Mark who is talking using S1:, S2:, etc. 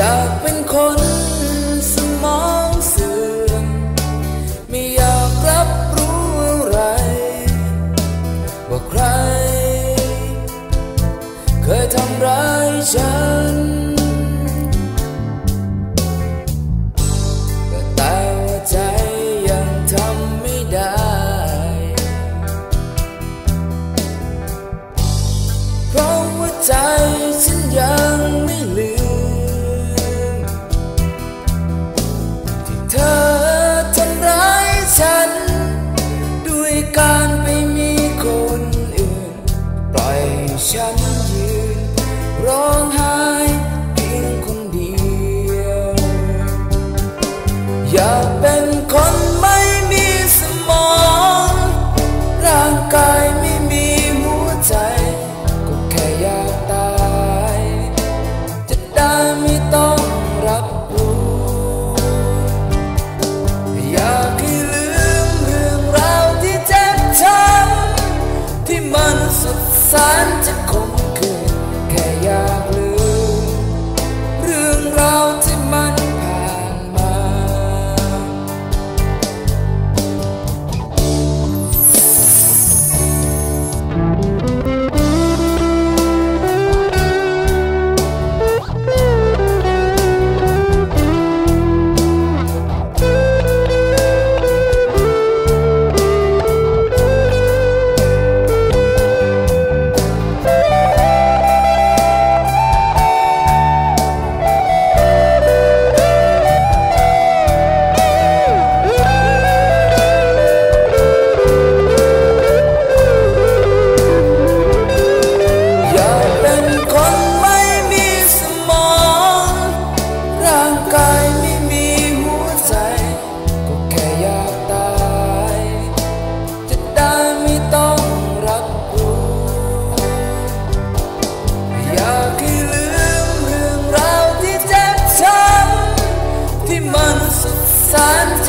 S1: อยากเป็นคนสมองเสื่อมไม่อยากรับรู้อะไร ว่าใคร เคยทำร้ายฉัน ฉันยืนร้องไห้เพียงคนเดียว อยากเป็น sun to one